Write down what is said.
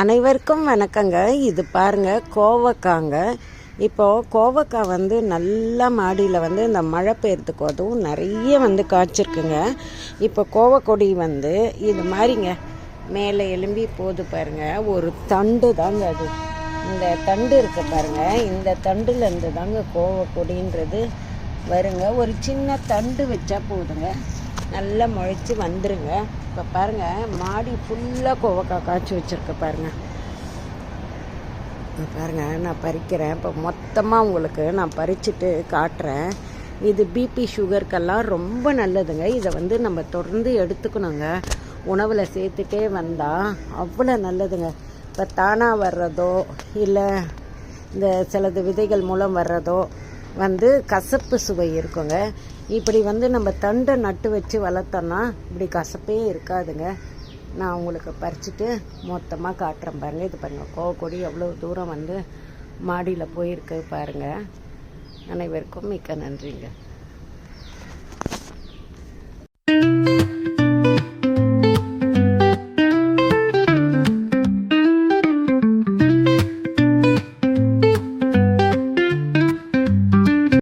அனைவருக்கும் வணக்கங்க. இது பாருங்க கோவக்காங்க. இப்போ கோவக்காய் வந்து நல்லா மாடியில் வந்து இந்த மழை பெய்யறதுக்கு அதுவும் நிறைய வந்து காய்ச்சிருக்குங்க. இப்போ கோவக்கொடி வந்து இது மாதிரிங்க மேலே எலும்பி போது பாருங்க. ஒரு தண்டு தாங்க அது. இந்த தண்டு இருக்கு பாருங்க. இந்த தண்டுலேருந்து தாங்க கோவக்கொடின்றது வருங்க. ஒரு சின்ன தண்டு வச்சா போதுங்க. நல்லா முளைச்சி வந்துருங்க. இப்போ பாருங்கள் மாடி ஃபுல்லாக கோவக்காய் காய்ச்சி வச்சுருக்க பாருங்கள் இப்போ பாருங்க நான் பறிக்கிறேன். இப்போ மொத்தமாக உங்களுக்கு நான் பறிச்சுட்டு காட்டுறேன். இது பிபி சுகருக்கெல்லாம் ரொம்ப நல்லதுங்க. இதை வந்து நம்ம தொடர்ந்து எடுத்துக்கணுங்க. உணவில் சேர்த்துட்டே வந்தால் அவ்வளோ நல்லதுங்க. இப்போ தானாக வர்றதோ இல்லை இந்த சிலது விதைகள் மூலம் வர்றதோ வந்து கசப்பு சுவை இருக்குங்க. இப்படி வந்து நம்ம தண்டை நட்டு வச்சு வளர்த்தோன்னா இப்படி கசப்பே இருக்காதுங்க. நான் உங்களுக்கு பறிச்சுட்டு மொத்தமாக காட்டுறேன் பாருங்கள் இது பாருங்கள் கோவக்கொடி எவ்வளோ தூரம் வந்து மாடியில் போயிருக்கு பாருங்கள் அனைவருக்கும் மிக்க நன்றிங்க.